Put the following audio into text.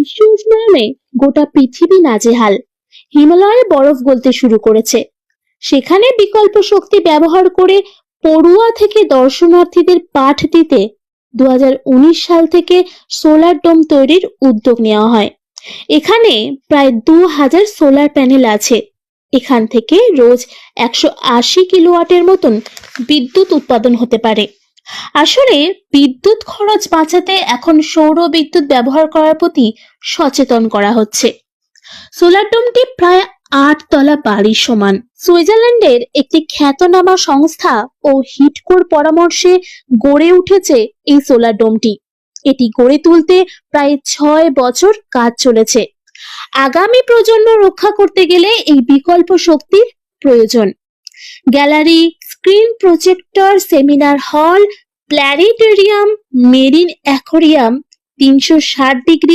বিশ্ব উষ্ণায়নে গোটা পৃথিবী নাজেহাল। হিমালয়ে বরফ গলতে শুরু করেছে। সেখানে বিকল্প শক্তি ব্যবহার করে পড়ুয়া থেকে দর্শনার্থীদের পাঠ দিতে দু হাজার উনিশ সাল থেকে সোলার ডোম তৈরির উদ্যোগ নেওয়া হয়। এখানে প্রায় দু হাজার সোলার প্যানেল আছে। এখান থেকে রোজ একশো আশি কিলোওয়াটের মতন বিদ্যুৎ উৎপাদন হতে পারে। আসলে বিদ্যুৎ খরচ বাঁচাতে এখন সৌর বিদ্যুৎ ব্যবহার করার প্রতি সচেতন করা হচ্ছে। সোলার ডোমটি প্রায় আট তলা বাড়ির সমান। সুইজারল্যান্ডের একটি খ্যাতনামা সংস্থা ও হিটকোর পরামর্শে গড়ে উঠেছে এই সোলার ডোমটি এটি গড়ে তুলতে প্রায় ছয় বছর কাজ চলেছে। আগামী প্রজন্ম রক্ষা করতে গেলে এই বিকল্প শক্তির প্রয়োজন। Gallery screen projector seminar hall planetarium marine aquarium তিনশো ষাট ডিগ্রি